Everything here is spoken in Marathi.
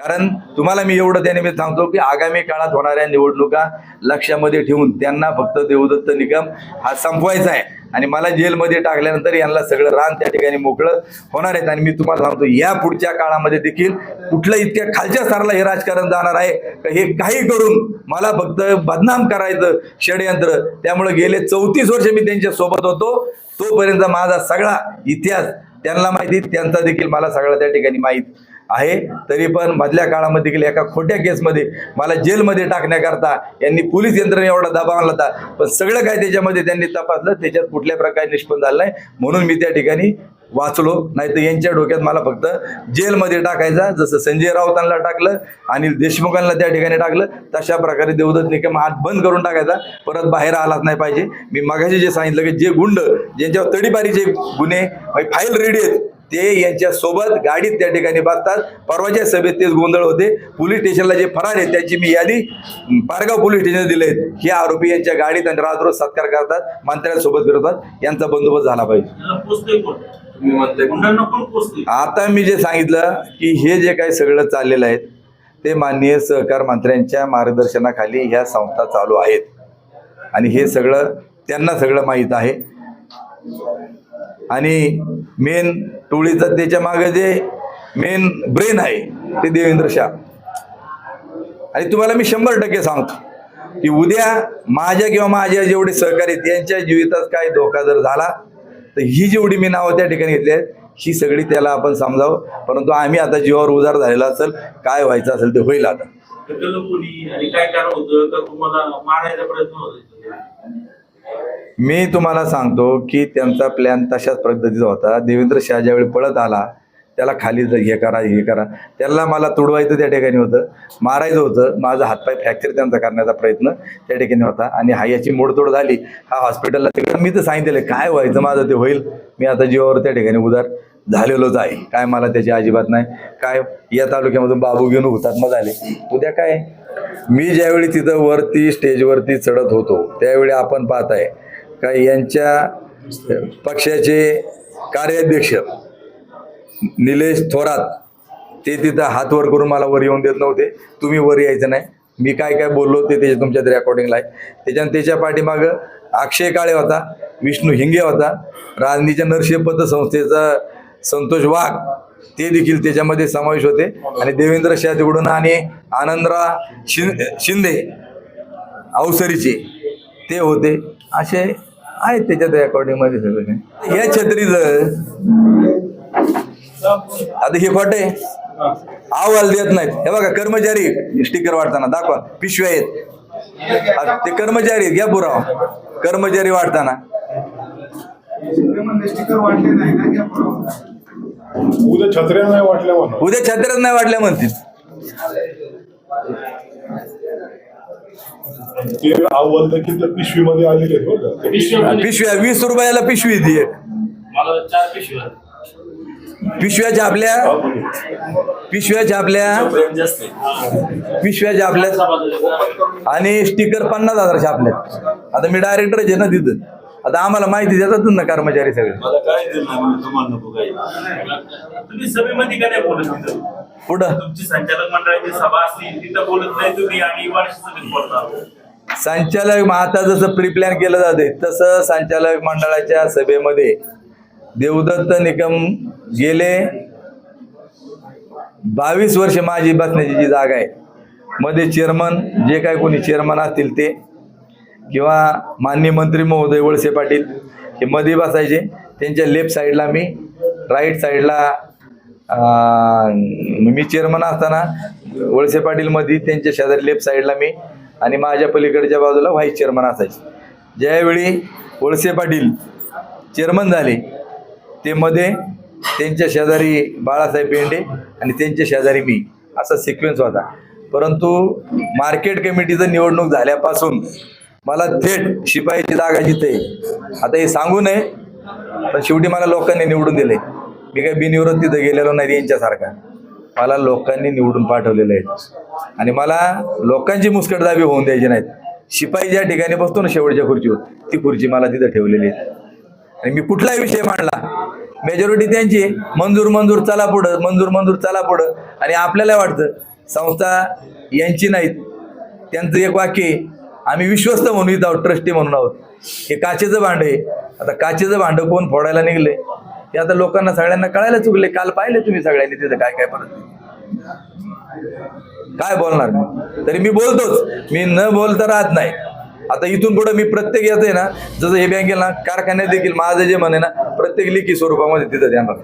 कारण तुम्हाला मी एवढं त्याने मी सांगतो की आगामी काळात होणाऱ्या निवडणुका लक्षामध्ये ठेवून त्यांना फक्त देवदत्त निगम हा संपवायचा आहे. आणि मला जेलमध्ये टाकल्यानंतर यांना सगळं रान त्या ठिकाणी मोकळं होणार आहेत आणि मी तुम्हाला सांगतो या पुढच्या काळामध्ये देखील कुठलं इतक्या खालच्या स्तराला हे राजकारण जाणार आहे का हे काही करून मला फक्त बदनाम करायचं षडयंत्र. त्यामुळे गेले चौतीस वर्ष मी त्यांच्यासोबत होतो. तोपर्यंत माझा सगळा इतिहास त्यांना माहिती त्यांचा देखील मला सगळा त्या ठिकाणी माहीत. आहे. तरी पण मधल्या काळामध्ये देखील एका खोट्या केसमध्ये मला जेलमध्ये टाकण्याकरता यांनी पोलीस यंत्रणा एवढा दबाव आणला होता. पण सगळं काय त्याच्यामध्ये त्यांनी तपासलं त्याच्यात कुठल्या प्रकारे निष्पन्न झालं नाही. म्हणून मी त्या ठिकाणी वाचलो. नाही तर यांच्या डोक्यात मला फक्त जेलमध्ये टाकायचा जसं संजय राऊतांना टाकलं अनिल देशमुखांना त्या ठिकाणी टाकलं तशा प्रकारे देवदत्त निकम हात बंद करून टाकायचा. परत बाहेर आलाच नाही पाहिजे. मी मगाशी जे सांगितलं की जे गुंड ज्यांच्यावर तडीपारीचे गुन्हे फाईल रेडी आहेत ते यांच्या सोबत गाडीत त्या ठिकाणी बसतात. परवाच्या सभेत तेच गोंधळ होते. पोलीस स्टेशनला जे फरार आहेत त्याची मी यादी पारगाव पोलीस स्टेशन दिले आहेत. हे आरोपी यांच्या गाडीत आणि रात रोज सत्कार करतात मंत्र्यांसोबत फिरवतात. यांचा बंदोबस्त झाला पाहिजे. आता मी जे सांगितलं की हे जे काही सगळं चाललेलं आहे ते माननीय सहकार मंत्र्यांच्या मार्गदर्शनाखाली ह्या संस्था चालू आहेत. आणि हे सगळं त्यांना सगळं माहीत आहे. आणि मेन टोळीचं त्याच्यामागे जे मेन ब्रेन आहे ते देवेंद्र शाह. आणि तुम्हाला मी शंभर टक्के सांगतो की उद्या माझ्या किंवा माझ्या जेवढे सहकारी आहेत, त्यांच्या जीवितात काय धोका जर झाला तर ही जेवढी मी नावं त्या ठिकाणी घेतली आहेत ही सगळी त्याला आपण समजावं. परंतु आम्ही आता जीवावर उजार झालेला असेल काय व्हायचं असेल ते होईल आता. मी तुम्हाला सांगतो की त्यांचा प्लॅन तशाच पद्धतीचा होता. देवेंद्र शाह ज्यावेळी पळत आला त्याला खाली हे करा हे करा. त्याला मला तुडवायचं त्या ठिकाणी होतं. मारायचं होतं. माझा हातपाय फ्रॅक्चर त्यांचा करण्याचा प्रयत्न त्या ठिकाणी होता. आणि हा याची मोडतोड झाली. हा हॉस्पिटलला तिकडे मी तर सांगितलेलं काय व्हायचं? माझं ते होईल. मी आता जीवावर त्या ठिकाणी उदार झालेलोच आहे. काय मला त्याची अजिबात नाही. काय या तालुक्यामधून बाबू घेऊन हुतात्मा झाले. उद्या काय मी ज्यावेळी तिथं वरती स्टेजवरती चढत होतो त्यावेळी आपण पाहताय का यांच्या पक्षाचे कार्याध्यक्ष निलेश थोरात ते तिथं हात वर करून मला वर येऊन देत नव्हते. तुम्ही वर यायचं नाही. मी काय काय बोललो ते त्याच्या तुमच्या रेकॉर्डिंगला आहे. त्याच्यानं त्याच्या पाठीमागं अक्षय काळे होता विष्णू हिंगे होता राजनीच्या नरशिह पतसंस्थेचा संतोष वाघ ते देखील त्याच्यामध्ये समावेश होते. आणि देवेंद्र शाह आणि आनंदराव शिं शिंदे अवसरीचे ते होते. असे आहेत त्याच्यात रेकॉर्डिंगमध्ये सगळं. या छत्रीचं आता हे खोटे अहवाल देत नाहीत. हे बघा कर्मचारी स्टिकर वाटताना दाखवा. पिशव्या आहेत. ते कर्मचारी आहेत, घ्या पुरावा. कर्मचारी वाटताना उद्या छत्र्या नाही वाटल्या म्हणून. उद्या छत्र्याच नाही वाटल्या म्हणतील. ते त्या पिशवीमध्ये आलेले आहेत बरं का. पिशव्या वीस रुपयाला पिशवी ती. एक मला चार पिशव्या पिशव्या छापल्या पिशव्या छापल्या जास्त पिशव्या छापल्या आणि स्टिकर पन्नास हजार छापल्यात आता मी डायरेक्टर आहे ना तिथं. आता आम्हाला माहिती देतात ना कर्मचारी सगळे. मला काय दिलं नाही तुम्हाला नको काही. तुम्ही सभेमध्ये का नाही बोलत तिथं? पुढं तुमची संचालक मंडळाची सभा असली तिथं बोलत नाही तुम्ही आणि वार्षिक सभेत बोलता संचालक मग आता जसं प्री प्लॅन केलं जाते तसं संचालक मंडळाच्या सभेमध्ये देवदत्त निकम गेले. बावीस वर्ष माझी बसण्याची जी जागा आहे मध्ये चेअरमन जे काय कोणी चेअरमन असतील ते किंवा माननीय मंत्री महोदय वळसे पाटील हे मध्ये बसायचे. त्यांच्या लेफ्ट साईडला मी राईट साईडला मी चेअरमन असताना वळसे पाटील मध्ये त्यांच्या शेजारी लेफ्ट साईडला मी आणि माझ्या पलीकडच्या बाजूला व्हाईस चेअरमन असायचे. ज्यावेळी वळसे पाटील चेअरमन झाले ते मध्ये त्यांच्या शेजारी बाळासाहेब बेंडे आणि त्यांच्या शेजारी मी. असा सिक्वेन्स होता. परंतु मार्केट कमिटीचं निवडणूक झाल्यापासून मला थेट शिपाईची जागा जिथे आता हे सांगू नये पण शेवटी मला लोकांनी निवडून दिले. मी काही बिनविरोध तिथं गेलेलो नाही यांच्यासारखा. मला लोकांनी निवडून पाठवलेलं आहे आणि मला लोकांची मुस्कटदाबी होऊन द्यायची नाहीत. शिपाई ज्या ठिकाणी बसतो ना शेवटच्या खुर्चीवर ती खुर्ची मला तिथं ठेवलेली आहे आणि मी कुठलाही विषय मांडला मेजॉरिटी त्यांची आहे. मंजूर मंजूर चला पुढं. मंजूर मंजूर चला पुढं. आणि आपल्याला वाटतं संस्था यांची नाहीत. त्यांचं एक वाक्य आहे, आम्ही विश्वस्त म्हणून इथं आहोत ट्रस्टी म्हणून आहोत. हे काचेचं भांड आहे. आता काचेचं भांड कोण फोडायला निघले? हे आता लोकांना सगळ्यांना कळायला चुकले. काल पाहिले तुम्ही सगळ्यांनी तिथं काय काय परत? काय बोलणार? तरी मी बोलतोच. मी न बोलता राहत नाही. आता इथून पुढे मी प्रत्येक येते ना जसं हे बँकेला कारखान्यात देखील माझं जे म्हणे ना प्रत्येक लिखी स्वरूपामध्ये तिथं देणार.